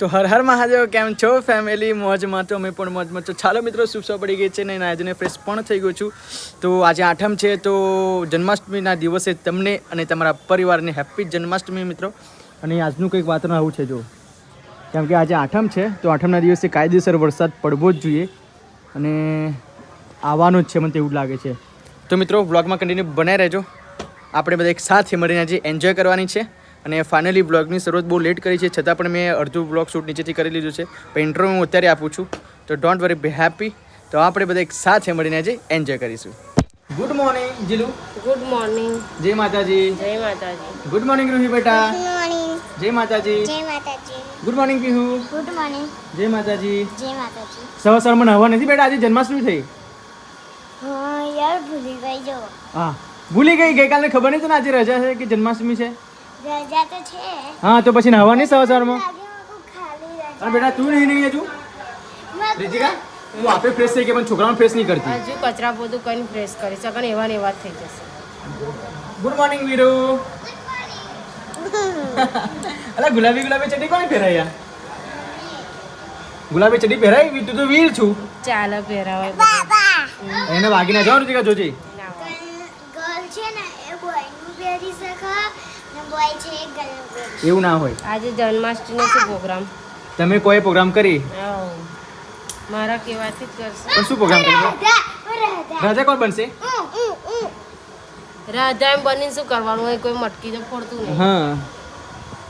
તો હર હર મહાદેવ, કેમ છો? ફેમિલી મોજમાં તો અમે પણ મોજમાં તો ચાલો મિત્રો સુપસો પડી ગઈ છે ને આજને ફ્રેશ પણ થઈ ગયો છું. તો આજે આઠમ છે, તો જન્માષ્ટમીના દિવસે તમને અને તમારા પરિવારને હેપી જન્માષ્ટમી મિત્રો. અને આજનું કંઈક વાતનું આવું છે, જો. કેમ કે આજે આઠમ છે, તો આઠમના દિવસે કાયદેસર વરસાદ પડવો જ જોઈએ. અને આવવાનો જ છે, મને તેવું લાગે છે. તો મિત્રો બ્લોગમાં કન્ટિન્યુ બનાવી રહેજો. આપણે બધા એક સાથે મળીને આજે એન્જોય કરવાની છે. અને ફાઇનલી બ્લોગની શરૂઆત બહુ લેટ કરી છે છતાં પણ મેં અડધું બ્લોગ શૂટ નીચેથી કરી લીધું છે. પણ ઇન્ટરવ્યૂ હું અત્યારે આપું છું. તો ડોન્ટ વરી બી હેપી તો આપણે બધા એક સાથે મળીને આજે એન્જોય કરીશું. Good morning Jilu. Good morning જય માતાજી. જય માતાજી. ગુડ મોર્નિંગ રૂહી બેટા. ગુડ મોર્નિંગ જય માતાજી. જય માતાજી. Good morning Pihu. Good morning જય માતાજી. જય માતાજી. સવાર સવારમાં નહવા નથી બેટા આજે જન્માષ્ટમી થઈ. હા યાર ભૂલી ગઈ જો. હા. ભૂલી ગઈ ગઈકાલે ખબર નહીં તને આજે રજા છે કે જન્માષ્ટમી છે? રજા તો છે. હા તો પછી નહવાની નહીં સવાર સવારમાં અને બેટા તું નહીં નહીં હજુ? રીતિકા હું આપે ફ્રેશ થઈ ગઈ પણ છોકરાઓને ફ્રેશ નહીં કરતી? હજુ કચરા પોતું કરીને ફ્રેશ કરી શકે એવા ને એવા જ થઈ જશે. ગુડ મોર્નિંગ વીરુ અલા ગુલાબી ગુલાબી ચડ્ડી કોને પહેરાઈ યાર ગુલાબી ચડ્ડી પહેરાય તું તો વીર છું. ચાલો પહેરાવાય બધું. બાબા. એને વાગીને જાઓ રીતિકા જોજે ના હોય. ગર્લ છે ને એ બોયનું પહેરી શકે બોય છે એવું ના હોય. આજે જન્માષ્ટમીનો શું પ્રોગ્રામ? તમે કોઈ પ્રોગ્રામ કરી. મારા કેવાથી જ કરશે. પણ શું પ્રોગ્રામ કરી? રાધા રાધા. રાજા કોણ બનશે. રાધા એમ બનીને શું કરવાનું? હોય કોઈ મટકી તો ફોડતું નહીં. હા.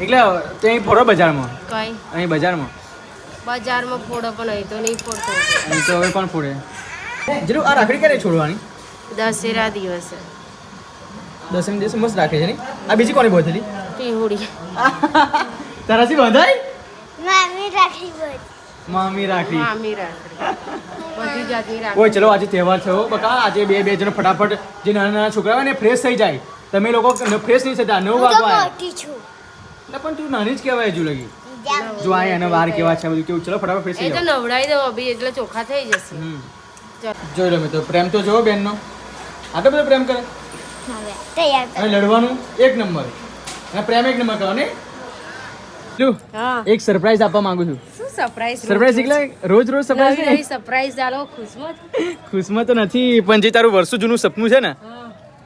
એટલે ત્યાં ફોડો બજારમાં? કઈ? અહીં બજારમાં? બજારમાં ફોડો પણ અહીં તો નહીં ફોડતો. અહીં તો હવે કોણ ફોડે? જરૂર આ રાખડી ક્યારે છોડવાની? દશેરા દિવસે. દસમ દિવસે મસ્ત રાખે છે ને? આ બીજી કોની બોતલી પીહુડી તારાથી બંધાય? મામી રાખી બોલ મામી રાખડી મામી રાખડી બધી રાખડી ઓય ચલો આજે તહેવાર થયો. બકા આજે બે બે જણ ફટાફટ જે નાના નાના છોકરા હોય ને ફ્રેશ થઈ જાય. તમે લોકો ફ્રેશ નહીં થતા નવ વાગવા. મોટી છું. એટલે પણ તું નાની જ કહેવાય હજુ લગી. જો આ એના વાર કેવા છે બધું કેવું? ચલો ફટાફટ ફ્રેશ એ થઈ તો નવડાઈ દો અભી એટલે ચોખા થઈ જશે. જોઈ લો મિત્રો પ્રેમ તો જોવો બેનનો. આટલો બધો પ્રેમ કરે. હવે તૈયાર અને લડવાનું એક નંબર. અને પ્રેમ એક નંબર કરો ને એક સરપ્રાઈઝ આપવા માંગુ છું. શું સરપ્રાઈઝ સરપ્રાઈઝ એટલે રોજ રોજ નવી નવી સરપ્રાઈઝ સરપ્રાઈઝ આલો ખુશમાં ખુશમાં તો નથી પણ જે તારું વર્ષો જૂનું સપનું છે ને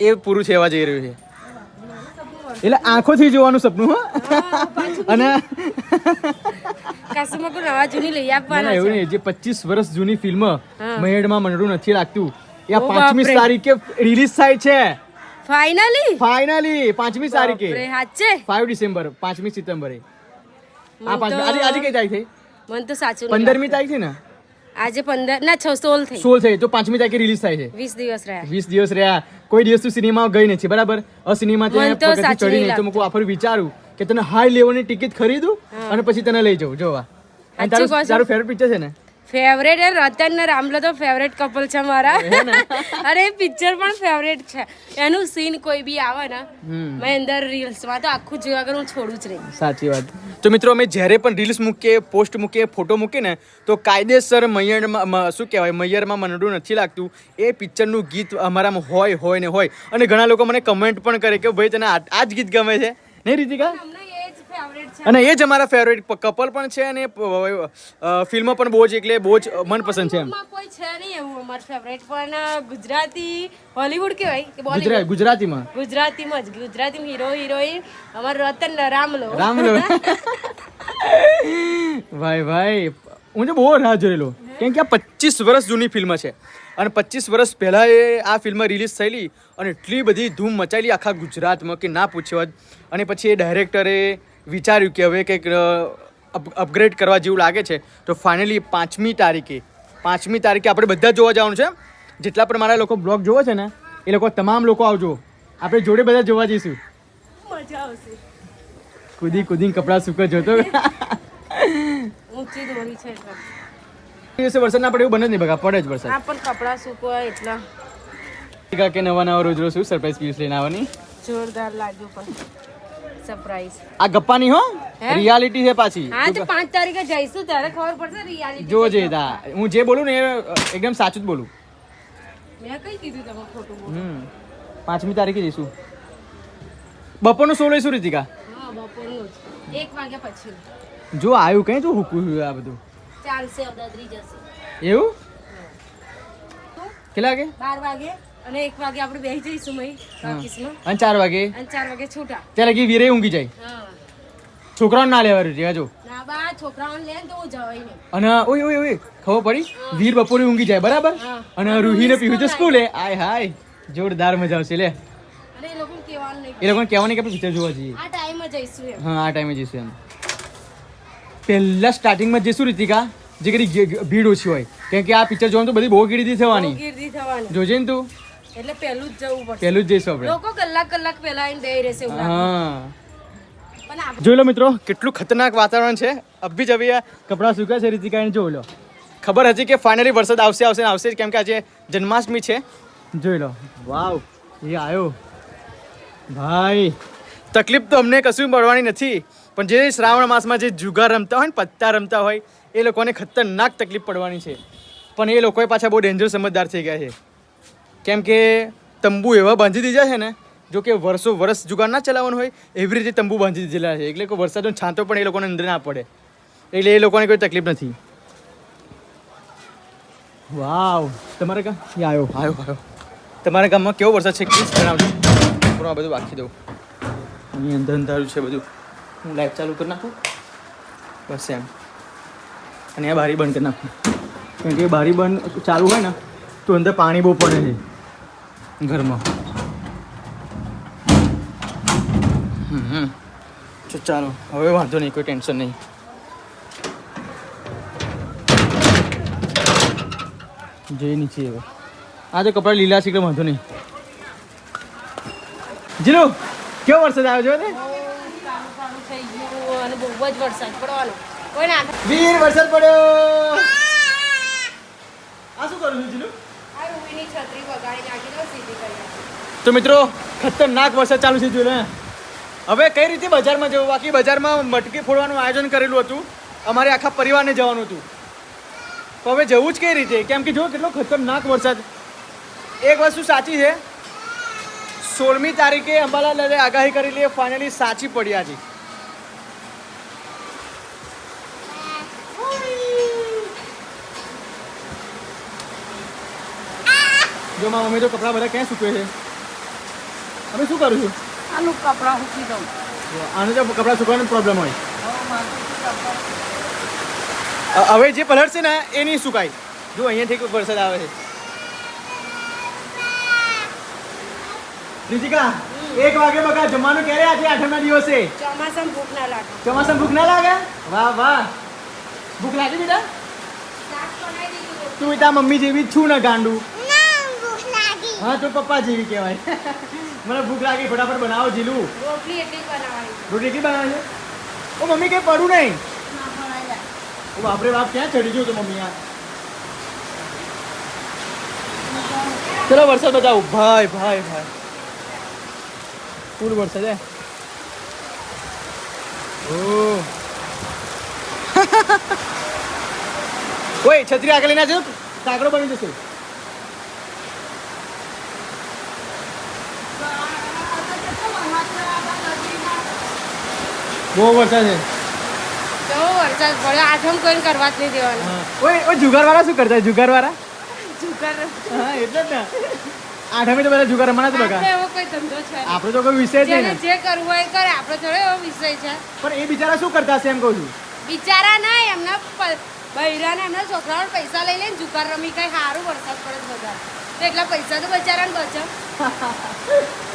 એ પૂરું થવા જઈ રહ્યું છે. એટલે આંખોથી જોવાનું સપનું હો. અને નવા જૂની લઈ ના, ના, એવું નહીં જે પચીસ વર્ષ જૂની ફિલ્મ. મહેડમાં મંડળું નથી લાગતું એ આ પાંચમી. તારીખે રિલીઝ થાય છે. ફાઇનલી ફાઇનલી પાંચમી તારીખે. સાચે? ફાઈવ ડિસેમ્બર પાંચમી સિતમ્બરે આ પાંચમી આજે આજે કઈ તારીખ થઈ? મને તો સાચું પંદરમી તારીખ છે ને? આજે પંદર ના છ સોળ થઈ. સોળ થઈ તો પાંચમી તારીખે રિલીઝ થાય છે. વીસ દિવસ રહ્યા. વીસ દિવસ રહ્યા. કોઈ દિવસ તું સિનેમા ગઈ નથી બરાબર? અ સિનેમા તે ચડી નહીં તો મૂકું આફર વિચારું કે તને હાઈ લેવલની ટિકિટ ખરીદું અને પછી તને લઈ જાઉં જોવા તારું? તારું ફેવરેટ પિક્ચર છે ને? ફેવરેટ એ રતન ને રામલો તો ફેવરેટ કપલ છે મારા. અરે પિક્ચર પણ ફેવરેટ છે. એનું સીન કોઈ બી આવે ને મેં અંદર રીલ્સમાં તો આખું જોયા કરું હું છોડું જ નહીં. સાચી વાત. તો મિત્રો અમે જ્યારે પણ રીલ્સ મૂકીએ પોસ્ટ મૂકીએ ફોટો મૂકીએ ને તો કાયદેસર મૈયરમાં શું કહેવાય મૈયરમાં મનડું નથી લાગતું. એ પિક્ચરનું ગીત અમારામાં હોય હોય ને હોય. અને ઘણા લોકો મને કમેન્ટ પણ કરે કે ભાઈ તને આ આ જ ગીત ગમે છે? નહીં રીતિકા અમને એ જ ફેવરેટ છે અને એ જ અમારા ફેવરેટ કપલ પણ છે અને ફિલ્મ પણ બહુ જ એટલે બહુ જ મનપસંદ છે એમ. કોઈ છે નહીં એવું અમાર ફેવરેટ પણ ગુજરાતી હોલીવુડ કહેવાય કે બોલીવુડ? ગુજરાતીમાં. ગુજરાતીમાં જ ગુજરાતીમાં હીરો હિરોઈન અમાર રતન રામલો. રામલો. ભાઈ ભાઈ હું તો બહુ રાહ જોયેલો કેમ કે આ પચીસ વર્ષ જૂની ફિલ્મ છે. અને પચીસ વર્ષ પહેલાં એ આ ફિલ્મ રિલીઝ થયેલી અને એટલી બધી ધૂમ મચાયેલી આખા ગુજરાતમાં કે ના પૂછ્યો જ અને પછી એ ડાયરેક્ટરે વિચાર્યું કે હવે કંઈક અપગ્રેડ કરવા જેવું લાગે છે તો ફાઇનલી પાંચમી તારીખે પાંચમી તારીખે આપણે બધા જોવા જવાનું છે. જેટલા પણ મારા લોકો બ્લોગ જોવે છે ને એ લોકો તમામ લોકો આવજો. આપણે જોડે બધા જોવા જઈશું. મજા આવશે. કૂદી કૂદીને કપડાં સૂકા જોતો ઊંચી દોરી છે. દિવસે વરસાદ ના પડે એવું બને જ નહીં બગા પડે જ વરસાદ. પણ કપડાં સૂકવા એટલા. કે નવા નવા રોજ રોજ શું સરપ્રાઈઝ પીસ લઈને આવવાની? જોરદાર લાગ્યું પણ. સરપ્રાઈઝ આ ગપ્પાની હો? રિયાલિટી છે પાછી. હા તો 5 તારીખે જઈશું ત્યારે ખબર પડશે રિયાલિટી જોજે દા. હું જે બોલું ને એકદમ સાચું જ બોલું. મેં કઈ કીધું તમે ખોટું બોલો? હમ. પાંચમી તારીખે જઈશું. બપોરનો શો લઈશું રીતિકા? હા બપોરનું જ. એક વાગ્યા પછી. જો આવ્યું કઈ તું હુકું આ બધું. ચાલશે અડધરી જશે. એવું? કેટલા વાગે? 12 વાગે. અને એક વાગે આપણે બેસી જઈશું મય અને ચાર વાગે? અને ચાર વાગે છૂટા. ત્યારે લગી વીરે ઊંઘી જાય. છોકરાઓ છોકરાઓને ના લેવાનું છે હજુ ના બા છોકરાઓ લે તો જવાય નહીં. અને ઓય ઓય ઓય ખબર પડી? વીર બપોરે ઊંઘી જાય બરાબર. અને રૂહીને પીવું તો સ્કૂલે? આય હાય જોરદાર મજા આવશે લે. અને એ લોકોને કહેવાનું નહીં એ લોકોને કહેવાની કે આપણે પિક્ચર જોવા જઈએ. આ ટાઈમે જઈશું એમ. હા આ ટાઈમે જઈશું એમ. પહેલા સ્ટાર્ટિંગમાં જઈશું રીતિકા જે કરી ભીડ ઓછી હોય. કેમ કે આ પિક્ચર જોવાનું તો બધી બહુ ગીડી થવાની. ગીર્દી થવાની. જોજે ને તું. એટલે પહેલું જ જવું પડશે. પહેલું જ જઈશું આપણે. લોકો કલાક કલાક પહેલા આવીને દઈ રહેશે હા. જોઈ લો મિત્રો કેટલું ખતરનાક વાતાવરણ છે. અભી જ અભી કપડાં સુકાય છે રીતિકાને જોઈ લો. ખબર હતી કે ફાઇનલી વરસાદ આવશે આવશે ને આવશે જ કેમ કે આજે જન્માષ્ટમી છે. જોઈ લો. વાવ એ આવ્યો ભાઈ તકલીફ તો અમને કશું પડવાની નથી પણ જે શ્રાવણ માસમાં જે જુગાર રમતા હોય ને પત્તા રમતા હોય એ લોકોને ખતરનાક તકલીફ પડવાની છે. પણ એ લોકોએ પાછા બહુ ડેન્જર સમજદાર થઈ ગયા છે. કેમ કે તંબુ એવા બાંધી દીધા છે ને જો કે વર્ષો વર્ષ જુગાર ના ચલાવવાનું હોય એવી રીતે તંબુ બાંધી દીધેલા છે. એટલે કે વરસાદનો છાંટો પણ એ લોકોને અંદર ના પડે. એટલે એ લોકોને કોઈ તકલીફ નથી. વાવ. તમારે ગામ એ આવ્યો આવ્યો આવ્યો તમારા ગામમાં કેવો વરસાદ છે? પ્લીઝ જણાવજો. હું આ બધું રાખી દઉં. અહીં અંદર અંધારું છે બધું. હું લાઈટ ચાલુ કરી નાખું. બસ એમ. અને આ બારી બંધ કરી નાખું. કેમ કે બારી બંધ ચાલુ હોય ને તો અંદર પાણી બહુ પડે છે. ઘરમાં. હમ. તો ચાલો. હવે વાંધો નહીં કોઈ ટેન્શન નહીં. જઈ નીચે હવે. આ તો કપડાં લીલા છે એટલે વાંધો નહીં. જીલો કેવો વરસાદ આવ્યો છે બહુ જ વરસાદ પડવાનો કોઈ ના વીર વરસાદ પડ્યો. આ શું કરું છું જીલું? તો મિત્રો, ખતરનાક વરસાદ ચાલુ છે, જોયું ને? હવે કઈ રીતે બજારમાં જવું? બાકી બજારમાં મટકી ફોડવાનું આયોજન કરેલું હતું. અમારે આખા પરિવારને જવાનું હતું. તો હવે જવું જ કઈ રીતે? કેમ કે જો, કેટલો ખતરનાક વરસાદ. એક વસ્તુ સાચી છે, સોળમી તારીખે અંબાલાલ આગાહી કરેલી એ ફાઇનલી સાચી પડી આજે. જો મારા મમ્મી તો કપડાં બધા ક્યાં સૂકવે છે અમે શું કરું છું આનું કપડાં મૂકી દઉં આને તો કપડાં સુકવાનો પ્રોબ્લેમ હોય અ- હવે જે પલળશે ને એ નહીં સુકાય જો અહીંયાથી કોઈ વરસાદ આવે છે રીતિકા એક વાગે બકા જમવાનું ક્યારે આજે આઠમના દિવસે ચોમાસામાં ભૂખ ના લાગે ચોમાસામાં ભૂખ ના લાગે વાહ વાહ ભૂખ લાગી બેટા શાક બનાવી દીધું તું તા મમ્મી જેવી જ છું ને ગાંડું ના ભૂખ લાગી હા તું પપ્પા જેવી કહેવાય. મને ભૂખ લાગી ફટાફટ બનાવો જીલું. રોટલી એટલી બનાવવાની રોટી કેટલી બનાવે છે? ઓ મમ્મી કઈ પડું નહીં? ઓ બાપરે બાપ ક્યાં ચડી ગયો તો મમ્મી આ? ચલો વરસાદ બતાવો. ભાઈ ભાઈ ભાઈ. ફૂલ વરસાદ હે? ઓ. ઓય છત્રી આગળ લઈને આવજો. કાકડો બની જશે. બહુ વરસાદ છે. તો વરસાદ પડ્યો આઠમ કોઈને કરવા જ નહીં દેવાનું. ઓય ઓય જુગારવાળા શું કરતા જુગારવાળા? જુગાર હા એટલે જ ને. આઠમે તો બધા જુગાર રમવાના જ બગા એવો કોઈ ધંધો છે. આપણે તો કોઈ વિષય જ નહીં જે કરવું હોય એ કરે. આપણે થોડો એવો વિષય છે. પણ એ બિચારા શું કરતા હશે એમ કહું છું? બિચારા ના એમના બૈરાને એમના છોકરાઓને પૈસા લઈ લઈને જુગાર રમી કઈ સારું વરસાદ પડે બધા તો એટલા પૈસા તો બચારાને બચે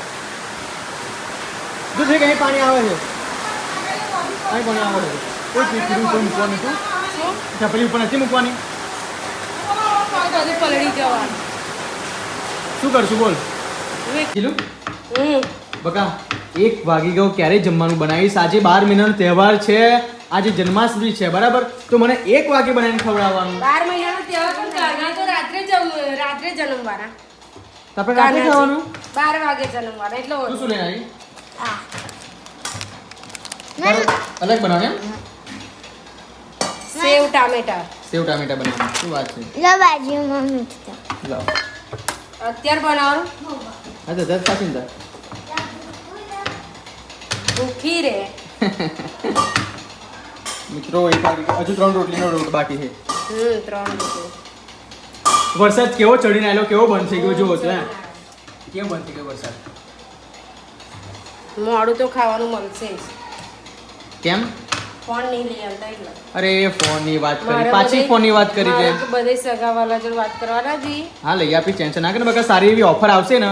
જો છે કે પાણી આવે છે? કઈ પાણી આવે છે? કોઈ પીપીડી ઉપર મૂકવાનું હતું ચપલી ઉપર નથી મૂકવાની? શું કરશું બોલ? કીધું? બકા એક વાગી ગયો ક્યારે જમવાનું બનાવીશ? આજે બાર મહિનાનો તહેવાર છે. આજે જન્માષ્ટમી છે બરાબર? તો મને એક વાગે બનાવીને ખવડાવવાનું. બાર મહિનાનો તહેવાર પણ કાના તો રાત્રે જમ રાત્રે જન્મવાના. આપણે રાત્રે ખાવાનું બાર વાગે જન્મવાના એટલે શું આવી હા અલગ બનાવે એમ સેવ ટામેટા. સેવ ટામેટા બનાવવાનું શું વાત છે? લો બાજુમાં મમ્મી લો. લાવ અત્યારે બનાવવાનું હા તો દસ પાછી દસ ભૂખી રે. મિત્રો એક હજુ ત્રણ રોટલીનો રોટ બાકી છે. હમ ત્રણ રોટલી. વરસાદ કેવો ચડીને આવેલો કેવો બંધ થઈ ગયો જુઓ તો હે. કેવો બંધ થઈ ગયો વરસાદ? મોડું તો ખાવાનું મળશે. કેમ? ફોન નહીં લઈ આવતા એટલે. અરે ફોનની વાત કરી. પાછી ફોન ફોનની વાત કરી દે તો બધે સગાવાલા જોડે વાત કરવાના જી. હા લઈ આપી ટેન્શન ના કરે બકા સારી એવી ઓફર આવશે ને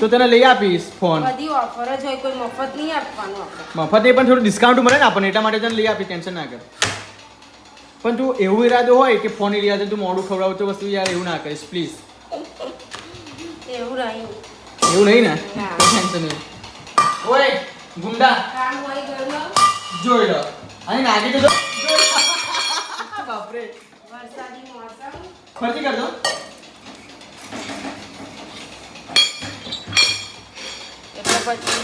તો તને લઈ આપીશ ફોન. બધી ઓફર જ હોય કોઈ મફત નહીં આપવાનું આપણે. મફત એ પણ થોડું ડિસ્કાઉન્ટ મળે ને આપણને એટલા માટે તને લઈ આપી ટેન્શન ના કર. પણ તું એવું ઈરાદો હોય કે ફોન લઈ આવે તું મોડું ખવડાવતો વસ્તુ યાર એવું ના કરીશ પ્લીઝ એવું નહીં. એવું નહીં ને? ટેન્શન નહીં. ઓય ગુંડા. કામ હોય ઘરમાં? જોઈ લો. અહીં જોઈ લો. બાપરે વરસાદી મોસમ. ફરતી કરજો. એટલે પછી.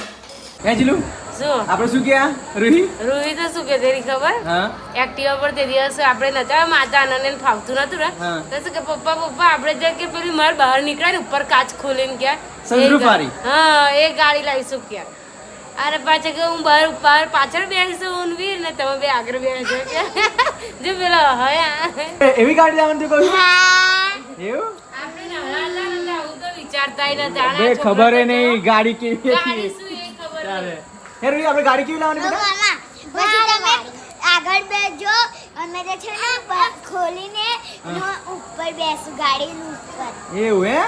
હે જીલુ? શું આપણે શું કહ્યા રૂહી? રૂહી તો શું કે તેરી ખબર? હા. એક્ટિવા પર તે દિવસ આપણે નતા માતા આનંદ ફાવતું નતું ને. હા. તો શું કે પપ્પા પપ્પા આપણે જે કે પેલી માર બહાર નીકળ્યા ને ઉપર કાચ ખોલીને ક્યાં સનરૂફ વાળી? હા એ ગાડી લાવીશું ક્યાં. અરે પાછા કે હું બહાર બહાર પાછળ બેસીશું ઊનવીર ને તમે બે આગળ બેસો કે? જો પેલો હયા એવી ગાડી લાવવાનું તું કહું એવું? આપણે તો વિચારતાય બે ખબર નહીં ગાડી કેવી ગાડી શું એ ખબર નહીં. હે આપણે ગાડી કેવી લાવવાની બેટા પછી તમે આગળ બેસજો અમે તો છે ને ખોલીને ઉપર બેસું ગાડી ઉપર. એવું હે હા.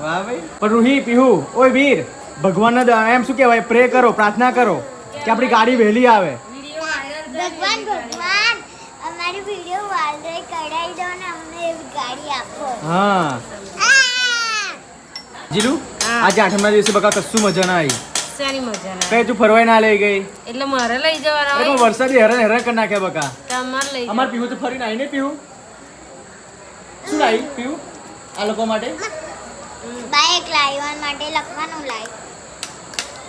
વાહ ભાઈ. પણ રૂહી પીહુ ઓય વીર. ભગવાનના એમ શું કહેવાય? પ્રે કરો પ્રાર્થના કરો કે આપણી ગાડી વહેલી આવે. ભગવાન ભગવાન અમારી વીડિયો વાયરલ કરાવી દો ને અમને એવી ગાડી આપો. હા. જીલુ. આજે આઠમના દિવસે બકા કશું મજા ના આવી. શાની મજા ના કઈ તું ફરવાય ના લઈ ગઈ? એટલે મારે લઈ જવાના હોય. વરસાદી હેરાન હેરાન કરી નાખ્યા બકા. તમારે લઈ અમાર પીવું તો ફરીને આવીને પીવું. શું લાવી પીવું? આ લોકો માટે? બાઇક લાવવા માટે લખવાનું લાવ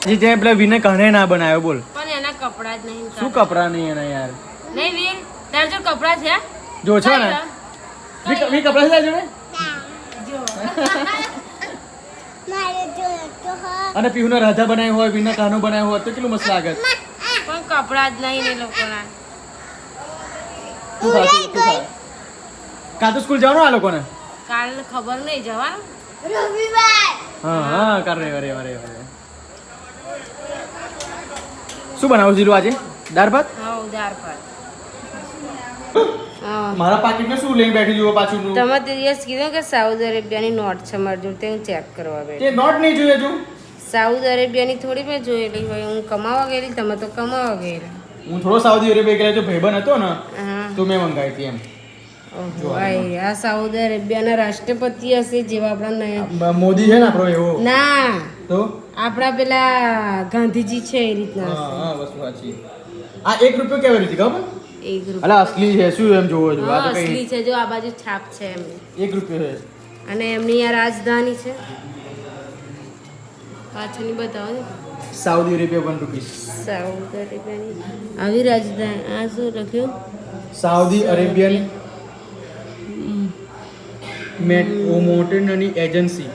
જે જે પેલા વિને કણે ના બનાવ્યો બોલ. પણ એના કપડા જ નહીં શું કપડા નહીં એના યાર? નહીં વીર તાર જો કપડા છે? જો છો ને? વી વી કપડા છે જોડે? જો મારે જો તો હા. અને પીહુને રાધા બનાવ્યો હોય વિના કાનો બનાવ્યો હોય તો કેટલું મસ્ત લાગે. પણ કપડા જ નહીં ને લોકોના. તું તું- સ્કૂલ જવાનું આ લોકોને? કાલ ખબર નહીં જવાનું? હા હા કર શું બનાવું જીરું આજે? દાળ ભાત? હા ઉધાર પર મારા પાકીટને શું લઈને બેઠી જુઓ પાછું તમે તે દિવસ કીધું કે સાઉથ અરેબિયાની નોટ છે મારી જોડે તે હું ચેક કરવા તે નોટ નહીં જોઈએ તું? સાઉથ અરેબિયાની થોડી મેં જોયેલી હોય હું કમાવા ગયેલી તમે તો કમાવા ગયેલા. હું થોડો સાઉદી અરેબિયા ગયેલા જો ભાઈબંધ હતો ને તો મેં મંગાવી હતી એમ. આ સાઉદી અરેબિયાના રાષ્ટ્રપતિ હશે જેવા આપણા મોદી છે ને આપણો એવો? ના. તો? આપણા પેલા ગાંધીજી છે એ રીતના હા વસ્તુ સાચી આ એક રૂપિયો કેવી રીતે ખબર? એક રૂપિયા. અલા અસલી છે શું એમ જોવો છો? આ તો અસલી છે જો આ બાજુ છાપ છે એમ રૂપિયો છે. અને એમની આ રાજધાની છે. પાછળની બતાવો ને. Saudi Arabia one rupees Saudi અરેબિયાની આવી રાજધાની આ શું લખ્યું? સાઉદી અરેબિયન મોટરની એજન્સી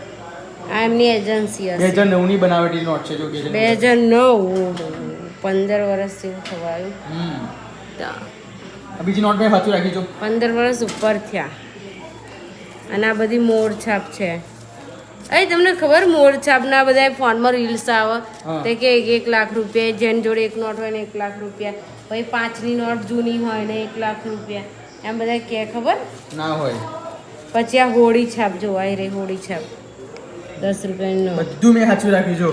આ એમની એજન્સી બે હશે હજાર નવની બનાવટી નોટ છે જો કે બે હજાર હજાર નવ પંદર વર્ષ જેવું થવાયું. બીજી નોટ મેં સાચું રાખી જો. પંદર વર્ષ ઉપર થયા. અને આ બધી મોર છાપ છે. અહીં તમને ખબર મોર છાપના બધા ફોનમાં રીલ્સ આવે. તે કે એક એક લાખ રૂપિયા જેની જોડે એક નોટ હોય ને એક લાખ રૂપિયા. પછી પાંચની નોટ જૂની હોય ને એક લાખ રૂપિયા. એમ બધા કે ખબર? ના હોય. પછી આ હોળી છાપ જોવાય રે હોળી છાપ. દસ રૂપિયાનો. બધું મેં સાચું રાખ્યું જો.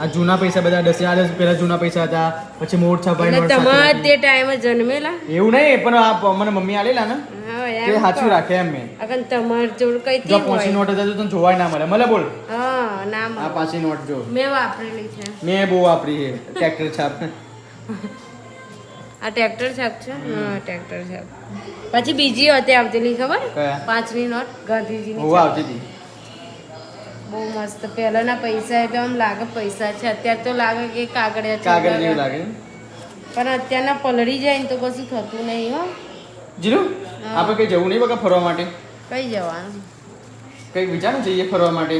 આ જૂના પૈસા બધા દસ આ દસ પહેલા જૂના પૈસા હતા પછી મોટ છપાઈ તમારે તે ટાઈમે જન્મેલા? એવું નહીં પણ આ મને મમ્મી આલેલા ને. તે સાચું રાખે એમ મેં. અગર તમાર જોડ કઈ જો થી હોય. નોટ હતા તો જોવાય ના મળે. મને બોલ. હા ના આ પાછી નોટ જો. મેં વાપરેલી છે. મેં બહુ વાપરી છે. ટ્રેક્ટર છાપ. આ ટ્રેક્ટર છાપ છે? હા ટ્રેક્ટર છાપ પછી બીજી હતી આવતેલી ખબર? પાંચની નોટ ગાંધીજીની બહુ આવતી બહુ મસ્ત. પહેલાના પૈસા એટલે આમ લાગે પૈસા છે. અત્યારે તો લાગે કે કાગળિયા છે. કાગળ લાગે. પણ અત્યારના પલળી જાય ને તો કશું થતું નહીં હો. જીરું આપણે કઈ જવું નહીં બકા ફરવા માટે? કઈ જવાનું? કઈ વિચારું જઈએ ફરવા માટે?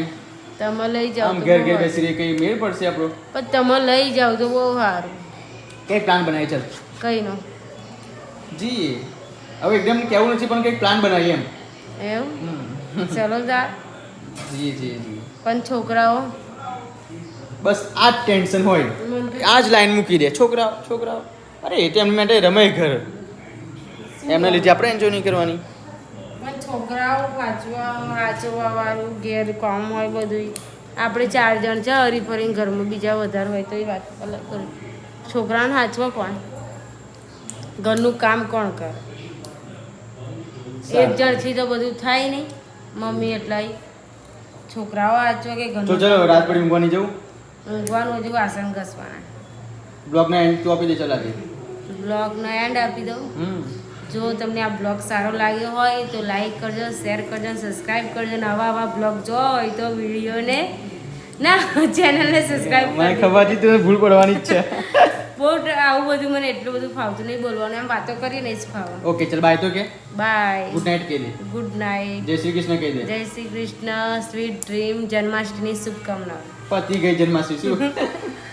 તમે લઈ જાઓ આમ ઘેર ઘેર બેસી રહી કઈ મેળ પડશે આપણો? પણ તમે લઈ જાઓ તો બહુ સારું. કઈ પ્લાન બનાવી ચાલ. કઈ નો. જી. હવે એકદમ કેવું નથી પણ કંઈક પ્લાન બનાવીએ એમ. એવું? હમ. ચલો જા. જી જી જી. પણ છોકરાઓ? બસ આ જ ટેન્શન હોય. આ જ લાઈન મૂકી દે. છોકરાઓ છોકરાઓ. અરે એ તો માટે રમે ઘર. એમના લીધે આપણે એન્જોય નહીં કરવાની. પણ છોકરાઓ વાંચવા વાંચવા વાળું ઘેર કામ હોય બધું આપણે ચાર જણ છે હરીફરીને ઘરમાં બીજા વધારે હોય તો એ વાત અલગ કરું. છોકરાને વાંચવા કોણ? ઘરનું કામ કોણ કરે? એક જણથી તો બધું થાય નહીં. મમ્મી એટલાય છોકરાઓ આચો કે તો ઘરનું ચલો રાત પડી ઊંઘવાની જવું? ઊંઘવાનું હજુ વાસણ ઘસવાના. બ્લોગને એન્ડ તું આપી દે ચલાવી બ્લોગનો એન્ડ આપી દઉં. જો તમને આ બ્લોગ સારો લાગ્યો હોય તો લાઈક કરજો શેર કરજો સબસ્ક્રાઈબ કરજો. અને આવા આવા બ્લોગ જો હોય તો વિડીયોને ના ચેનલને સબસ્ક્રાઈબ મને ખબર હતી તું ભૂલ પડવાની જ છે. બહુ આવું બધું મને એટલું બધું ફાવતું નહીં બોલવાનું. એમ વાતો કરીને જ ફાવે. ઓકે ચલ બાય તો કે. બાય ગુડ નાઇટ કહી દે. ગુડ નાઇટ જય શ્રી કૃષ્ણ કહી દે. જય શ્રી કૃષ્ણ. સ્વીટ ડ્રીમ જન્માષ્ટમી શુભકામનાઓ પતિ ગઈ જન્માષ્ટમી. શું?